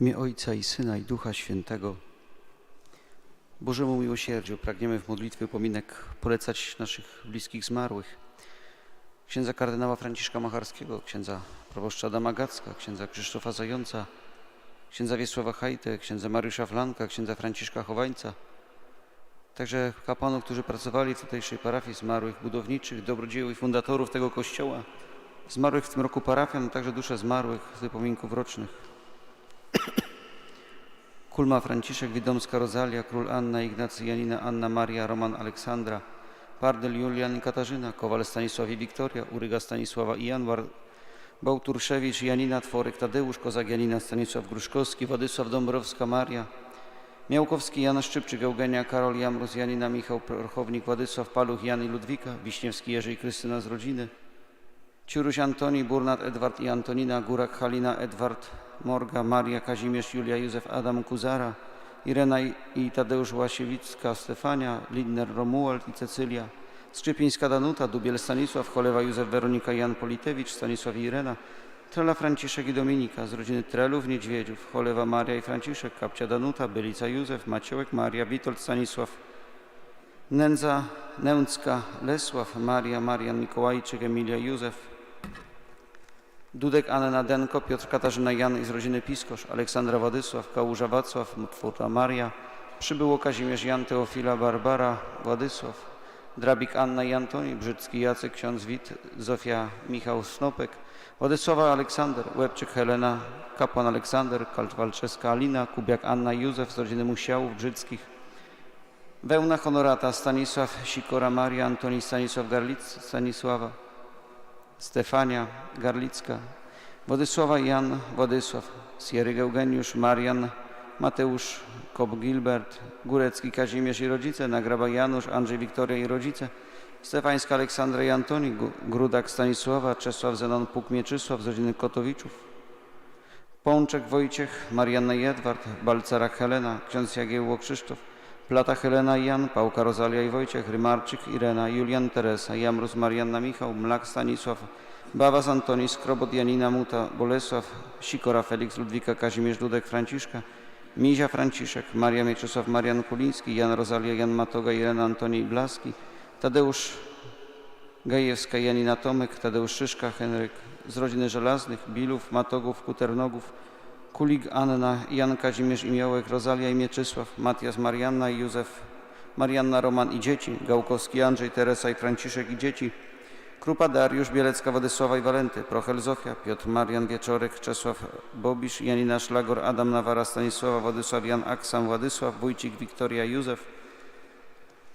W imię Ojca i Syna i Ducha Świętego. Bożemu miłosierdziu pragniemy w modlitwie upominek polecać naszych bliskich zmarłych. Księdza kardynała Franciszka Macharskiego, księdza proboszcza Adama Gacka, księdza Krzysztofa Zająca, księdza Wiesława Hajtę, księdza Mariusza Flanka, księdza Franciszka Chowańca, także kapłanów, którzy pracowali w tutejszej parafii, zmarłych budowniczych, dobrodziełów i fundatorów tego kościoła, zmarłych w tym roku parafian, a także dusze zmarłych z wypominków rocznych. Kulma Franciszek, Widomska Rozalia, Król Anna, Ignacy Janina, Anna Maria, Roman Aleksandra, Pardel Julian i Katarzyna, Kowal Stanisław i Wiktoria, Uryga Stanisława i Janwar, Bałturszewicz, Janina, Tworek, Tadeusz, Kozak Janina, Stanisław Gruszkowski, Władysław Dąbrowska, Maria, Miałkowski, Jana Szczypczyk, Eugenia, Karol Jamrus, Janina, Michał Prochownik, Władysław Paluch, Jan i Ludwika, Wiśniewski, Jerzy i Krystyna z rodziny, Ciuruś Antoni, Burnat, Edward i Antonina, Górak, Halina, Edward, Morga, Maria, Kazimierz, Julia, Józef, Adam, Kuzara, Irena i- Tadeusz Łasiewicka, Stefania, Lindner, Romuald i Cecylia, Skrzypińska, Danuta, Dubiel, Stanisław, Cholewa, Józef, Weronika, Jan Politewicz, Stanisław i Irena, Trela, Franciszek i Dominika, z rodziny Trelów, Niedźwiedziów, Cholewa, Maria i Franciszek, Kapcia, Danuta, Bylica, Józef, Maciołek, Maria, Witold, Stanisław, Nędza, Nęcka, Lesław, Maria, Marian, Mikołajczyk, Emilia, Józef, Dudek, Anna Denko, Piotr, Katarzyna, Jan i z rodziny Piskosz, Aleksandra Władysław, Kałuża Wacław, Mutwórta Maria, Przybyło Kazimierz, Jan, Teofila, Barbara, Władysław, Drabik, Anna i Antoni, Brzycki, Jacek, ksiądz Wit, Zofia, Michał, Snopek, Władysława, Aleksander, Łebczyk, Helena, kapłan Aleksander, Kalczwalczewska, Alina, Kubiak, Anna Józef z rodziny Musiałów, Brzyckich, Wełna Honorata, Stanisław, Sikora, Maria, Antoni, Stanisław, Garlic, Stanisława, Stefania Garlicka, Władysława Jan Władysław, Sieryk Eugeniusz, Marian, Mateusz Kob Gilbert, Górecki Kazimierz i rodzice, Nagraba Janusz, Andrzej Wiktoria i rodzice, Stefańska Aleksandra i Antoni, Grudak Stanisława, Czesław Zenon Puk Mieczysław z rodziny Kotowiczów, Pączek Wojciech, Marianna Edward, Balcara Helena, ksiądz Jagiełło Krzysztof, Plata Helena Jan, Pałka Rozalia i Wojciech, Rymarczyk Irena, Julian Teresa, Jamrus Marianna Michał, Mlak Stanisław, Bawas Antoni, Skrobot Janina Muta, Bolesław, Sikora Felix, Ludwika Kazimierz Dudek Franciszka, Mizia Franciszek, Maria Mieczysław Marian Kuliński, Jan Rozalia, Jan Matoga, Irena Antoni Blaski, Tadeusz Gajewska, Janina Tomek, Tadeusz Szyszka, Henryk z rodziny Żelaznych, Bilów, Matogów, Kuternogów, Kulig, Anna, Jan Kazimierz i Miołek, Rozalia i Mieczysław, Matias, Marianna i Józef, Marianna, Roman i dzieci, Gałkowski, Andrzej, Teresa i Franciszek i dzieci, Krupa, Dariusz, Bielecka, Władysława i Walenty, Prochel, Zofia, Piotr, Marian, Wieczorek, Czesław, Bobisz, Janina, Szlagor, Adam, Nawara, Stanisława, Władysław, Jan, Aksam, Władysław, Wójcik, Wiktoria, Józef,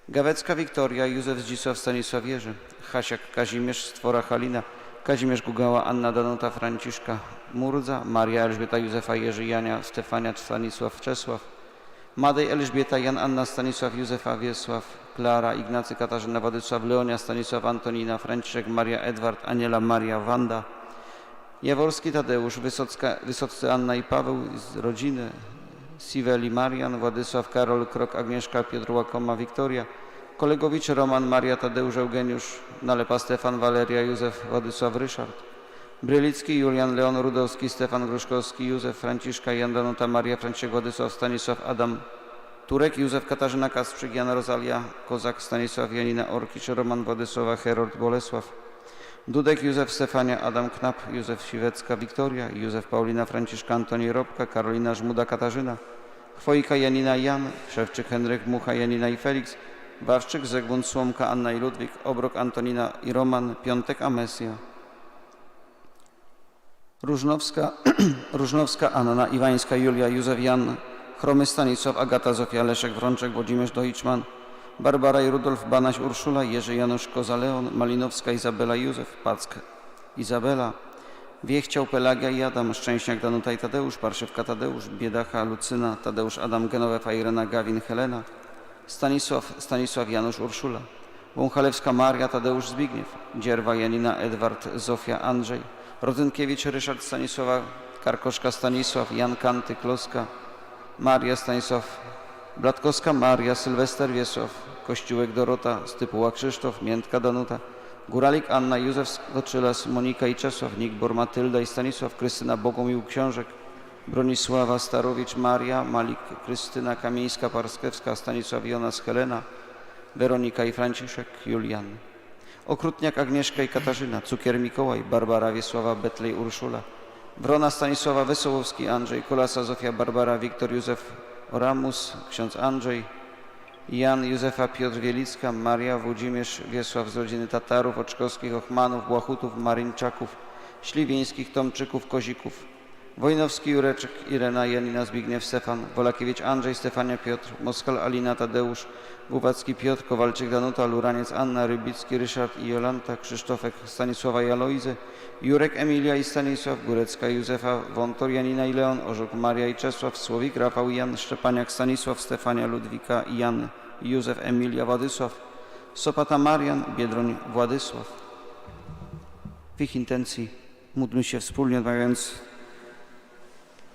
Gawecka Wiktoria, Józef Zdzisław, Stanisław Jerzy, Hasiak Kazimierz, Stwora Halina, Kazimierz Gugała, Anna Danuta, Franciszka Murdza, Maria Elżbieta, Józefa Jerzy, Jania, Stefania, Stanisław Czesław, Madej Elżbieta, Jan Anna, Stanisław Józefa, Wiesław, Klara, Ignacy, Katarzyna, Władysław, Leonia, Stanisław, Antonina, Franciszek, Maria, Edward, Aniela, Maria, Wanda, Jaworski Tadeusz, Wysocka, Wysoccy Anna i Paweł z rodziny, Siweli Marian, Władysław Karol Krok, Agnieszka Piotr Łakoma, Wiktoria, Kolegowicz Roman, Maria Tadeusz, Eugeniusz, Nalepa Stefan, Waleria, Józef, Władysław Ryszard, Brylicki, Julian, Leon Rudowski, Stefan Gruszkowski, Józef, Franciszka, Jan Danuta, Maria, Franciszek, Władysław, Stanisław, Adam, Turek, Józef, Katarzyna Kasprzyk, Jan Rozalia, Kozak, Stanisław, Janina Orkicz, Roman, Władysława, Herold, Bolesław, Dudek, Józef, Stefania, Adam Knap, Józef Siwecka, Wiktoria, Józef, Paulina, Franciszka, Antoni Robka, Karolina Żmuda, Katarzyna, Chwojka, Janina Jan, Szewczyk, Henryk, Mucha, Janina i Felix, Wawrczyk, Zegmund, Słomka, Anna i Ludwik, Obrok, Antonina i Roman, Piątek, Amesja. Różnowska, Różnowska, Anna, Iwańska, Julia, Józef, Jan, Chromy, Stanisław, Agata, Zofia, Leszek, Wrączek, Włodzimierz, Dojczman, Barbara i Rudolf, Banaś, Urszula, Jerzy, Janusz, Koza, Leon, Malinowska, Izabela, Józef, Pack, Izabela, Wiechciał, Pelagia i Adam, Szczęśniak, Danuta i Tadeusz, Parszywka, Tadeusz, Biedacha, Lucyna, Tadeusz, Adam, Genowefa, Irena, Gawin, Helena, Stanisław, Stanisław, Janusz, Urszula, Wąchalewska, Maria, Tadeusz, Zbigniew, Dzierwa, Janina, Edward, Zofia, Andrzej, Rodzynkiewicz, Ryszard, Stanisława, Karkoszka, Stanisław, Jan Kanty, Kloska, Maria, Stanisław, Blatkowska, Maria, Sylwester, Wiesław, Kościółek, Dorota, Stypuła, Krzysztof, Miętka, Danuta, Góralik, Anna, Józef Skoczylas, Monika i Czesław, Nikbor, Matylda i Stanisław, Krystyna, Bogumił, Książek, Bronisława Starowicz Maria, Malik Krystyna Kamieńska-Parskewska, Stanisław Jonas Helena, Weronika i Franciszek, Julian. Okrutniak Agnieszka i Katarzyna, Cukier Mikołaj, Barbara Wiesława, Betlej Urszula, Wrona Stanisława Wesołowski, Andrzej Kolasa, Zofia Barbara, Wiktor Józef Oramus, ksiądz Andrzej, Jan Józefa Piotr Wielicka, Maria Włodzimierz Wiesław z rodziny Tatarów, Oczkowskich, Ochmanów, Błachutów, Maryńczaków, Śliwieńskich, Tomczyków, Kozików, Wojnowski, Jureczek, Irena, Janina, Zbigniew, Stefan, Wolakiewicz, Andrzej, Stefania, Piotr, Moskal, Alina, Tadeusz, Głowacki, Piotr, Kowalczyk, Danuta, Luraniec, Anna, Rybicki, Ryszard i Jolanta, Krzysztofek, Stanisława i Alojzy, Jurek, Emilia i Stanisław, Górecka, Józefa, Wątor, Janina i Leon, Orzok, Maria i Czesław, Słowik, Rafał i Jan, Szczepaniak, Stanisław, Stefania, Ludwika i Jan, Józef, Emilia, Władysław, Sopata, Marian, Biedroń, Władysław. W ich intencji módlmy się wspólnie, odmawiając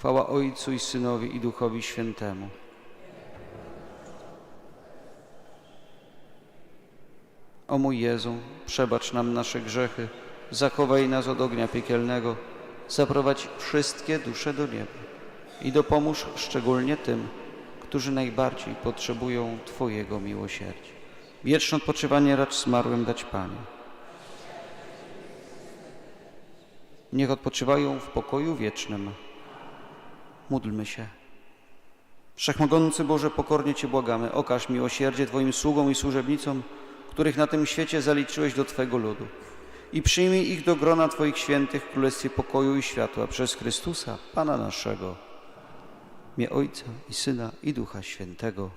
Chwała Ojcu i Synowi i Duchowi Świętemu. O mój Jezu, przebacz nam nasze grzechy, zachowaj nas od ognia piekielnego, zaprowadź wszystkie dusze do nieba i dopomóż szczególnie tym, którzy najbardziej potrzebują Twojego miłosierdzia. Wieczne odpoczywanie racz zmarłym dać Panie. Niech odpoczywają w pokoju wiecznym. Módlmy się. Wszechmogący Boże, pokornie Cię błagamy, okaż miłosierdzie Twoim sługom i służebnicom, których na tym świecie zaliczyłeś do Twego ludu i przyjmij ich do grona Twoich świętych w Królestwie pokoju i światła przez Chrystusa, Pana naszego. Mnie Ojca i Syna i Ducha Świętego.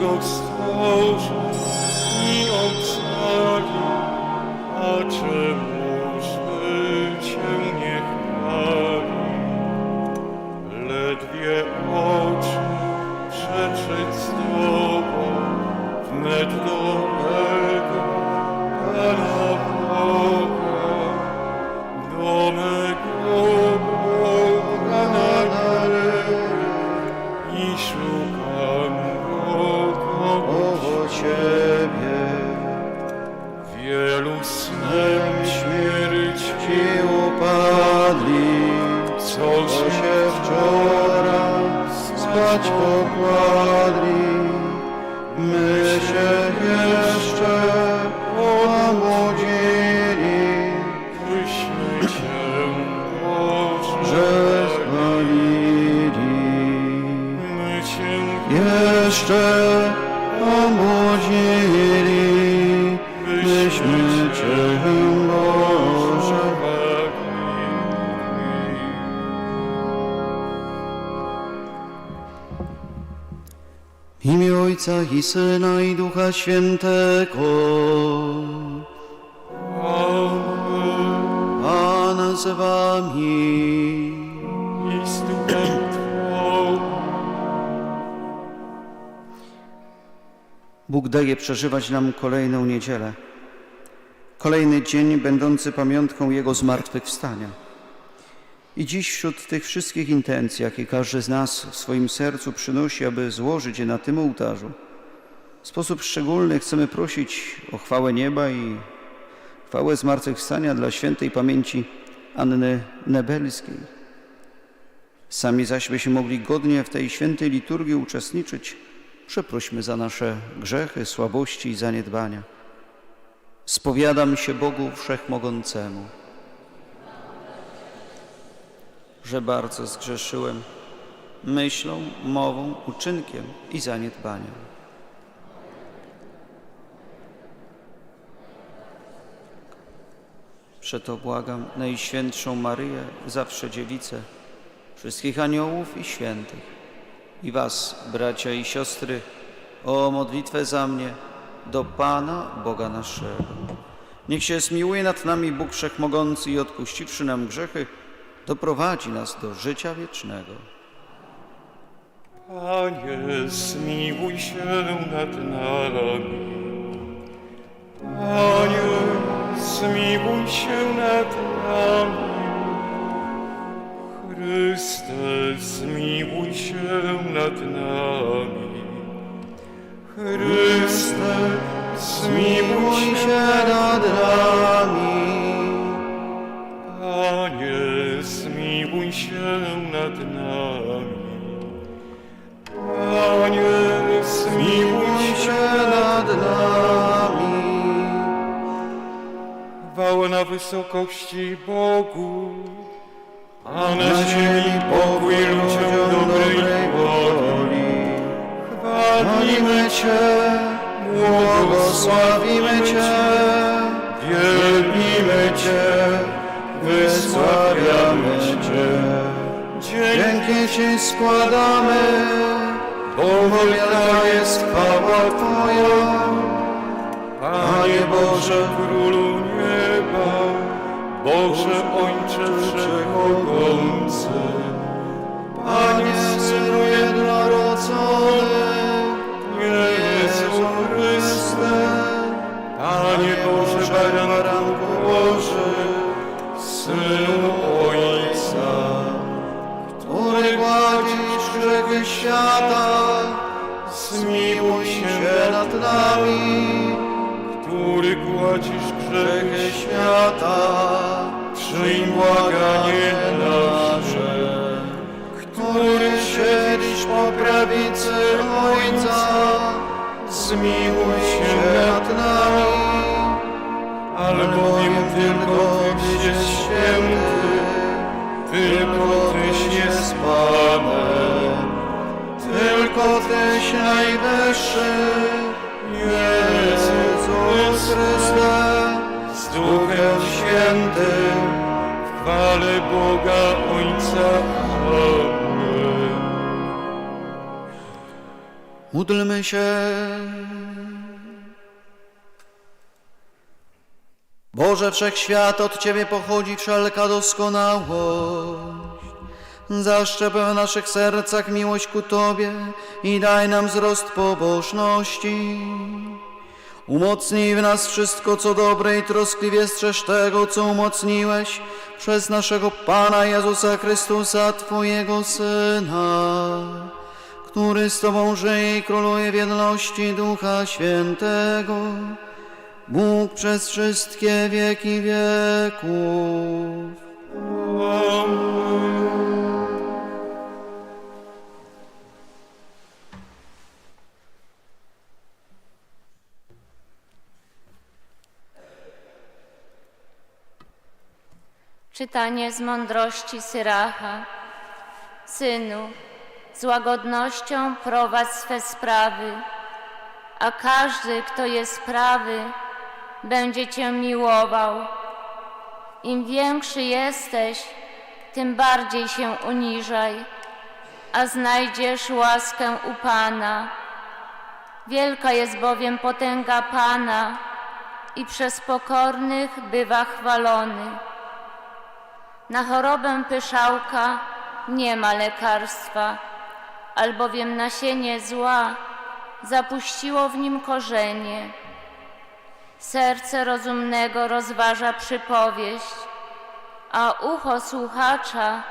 Coś go much more. I Syna i Ducha Świętego. Amen. Pan z wami. I z. Bóg daje przeżywać nam kolejną niedzielę. Kolejny dzień będący pamiątką Jego zmartwychwstania. I dziś wśród tych wszystkich intencji, jakie każdy z nas w swoim sercu przynosi, aby złożyć je na tym ołtarzu, w sposób szczególny chcemy prosić o chwałę nieba i chwałę zmartwychwstania dla świętej pamięci Anny Nebelskiej. Sami zaś byśmy mogli godnie w tej świętej liturgii uczestniczyć, przeprośmy za nasze grzechy, słabości i zaniedbania. Spowiadam się Bogu Wszechmogącemu, że bardzo zgrzeszyłem myślą, mową, uczynkiem i zaniedbaniem. Przeto błagam Najświętszą Maryję, zawsze dziewicę, wszystkich aniołów i świętych, i was, bracia i siostry, o modlitwę za mnie do Pana Boga naszego. Niech się zmiłuje nad nami Bóg Wszechmogący i odpuściwszy nam grzechy, doprowadzi nas do życia wiecznego. Panie, zmiłuj się nad nami. Panie, zmiłuj się nad nami. Chryste, zmiłuj się nad nami. Chryste, zmiłuj się nad nami. Na wysokości Bogu, a na ziemi pokój ludziom dobrej woli. Chwalimy Cię, Błogosławimy Cię, wielbimy Cię, wysławiamy Cię. Dzięki Ci składamy, bo wielka jest chwała Twoja. Panie Boże, Królu Boże Ojcze Wszechmogący, Panie Synu jednorodzony, Jezu Chryste, Panie Boże Baranku Boży, Synu Ojca, który gładzisz grzechy świata, zmiłuj się nad nami. który gładzisz Grzechy świata, Przyjm błaganie nasze, który się po prawicy Ojca, zmiłuj się nad nami, albowiem tylko Tyś jest święty, tylko Tyś jest Panem, tylko Tyś najwyższy, Jezus Chryste, z Duchem Świętym, chwale Boga Ojca. Amen. Módlmy się. Boże Wszechświat, od Ciebie pochodzi wszelka doskonałość. Zaszczep w naszych sercach miłość ku Tobie i daj nam wzrost pobożności. Umocnij w nas wszystko, co dobre i troskliwie strzeż tego, co umocniłeś przez naszego Pana Jezusa Chrystusa, Twojego Syna który z Tobą żyje i króluje w jedności Ducha Świętego, Bóg przez wszystkie wieki wieków. Czytanie z mądrości Syracha. Synu, z łagodnością prowadź swe sprawy, a każdy, kto jest prawy, będzie Cię miłował. Im większy jesteś, tym bardziej się uniżaj, a znajdziesz łaskę u Pana. Wielka jest bowiem potęga Pana i przez pokornych bywa chwalony. Na chorobę pyszałka nie ma lekarstwa, albowiem nasienie zła zapuściło w nim korzenie. Serce rozumnego rozważa przypowieść, a ucho słuchacza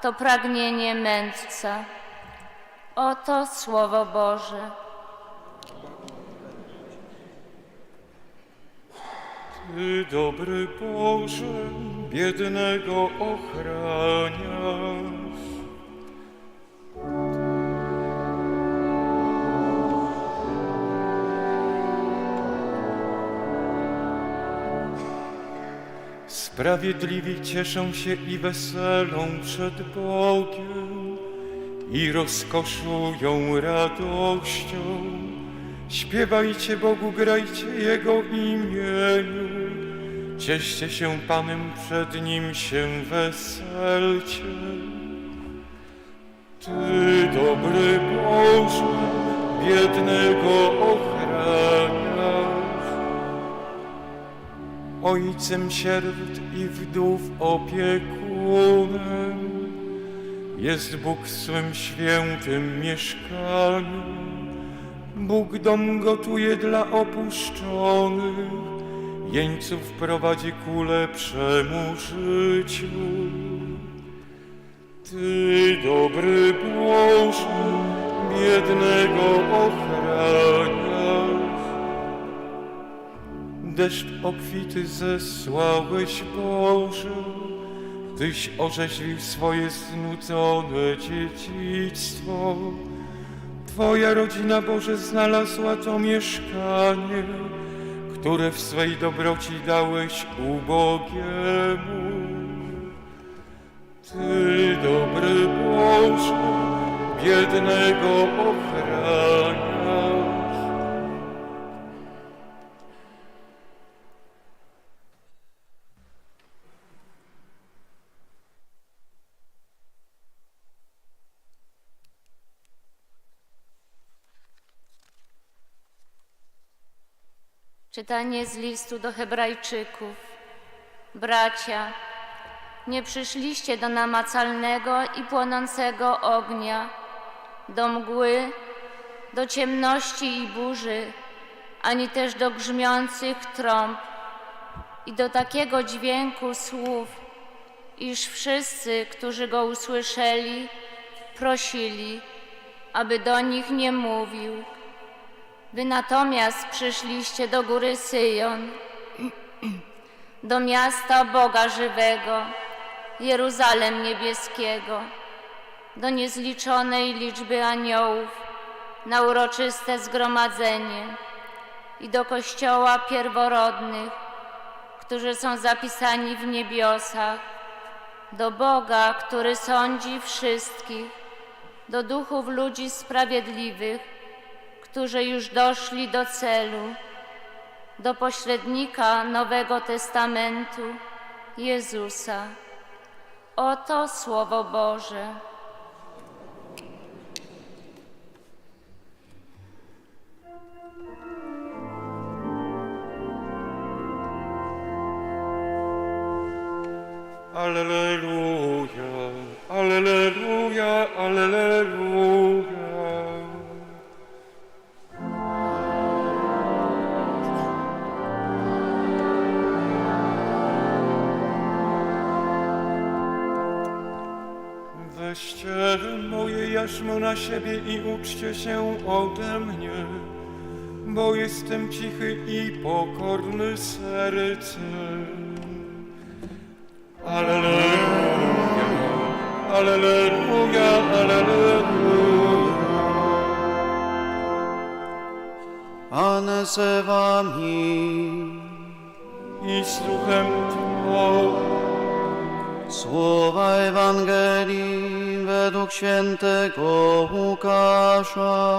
to pragnienie mędrca. Oto Słowo Boże. Ty dobry Boże, biednego ochraniasz. Sprawiedliwi cieszą się i weselą przed Bogiem i rozkoszują radością. Śpiewajcie Bogu, grajcie Jego imieniu. Cieszcie się Panem, przed Nim się weselcie. Ty, dobry Boże, biednego ochraniasz. Ojcem sierot i wdów opiekunem jest Bóg w swym świętym mieszkaniu. Bóg dom gotuje dla opuszczonych, jeńców prowadzi ku lepszemu życiu. Ty, dobry Boże, biednego ochraniasz. Deszcz obfity zesłałeś, Boże, Tyś orzeźwił swoje znudzone dziedzictwo. Twoja rodzina, Boże, znalazła to mieszkanie, które w swej dobroci dałeś ubogiemu. Ty, dobry Boże, biednego ochraniasz. Czytanie z listu do Hebrajczyków. Bracia, nie przyszliście do namacalnego i płonącego ognia, do mgły, do ciemności i burzy, ani też do grzmiących trąb i do takiego dźwięku słów, iż wszyscy, którzy go usłyszeli, prosili, aby do nich nie mówił. Wy natomiast przyszliście do góry Syjon, do miasta Boga żywego, Jeruzalem niebieskiego, do niezliczonej liczby aniołów na uroczyste zgromadzenie i do kościoła pierworodnych, którzy są zapisani w niebiosach, do Boga, który sądzi wszystkich, do duchów ludzi sprawiedliwych, którzy już doszli do celu, do pośrednika Nowego Testamentu, Jezusa. Oto Słowo Boże. Alleluja, Alleluja, Alleluja. Na siebie i uczcie się ode mnie, bo jestem cichy i pokorny sercem. Alleluja, Alleluja, Alleluja. Pane z wami, I z duchem Twoim. słowa Ewangelii według świętego Łukasza.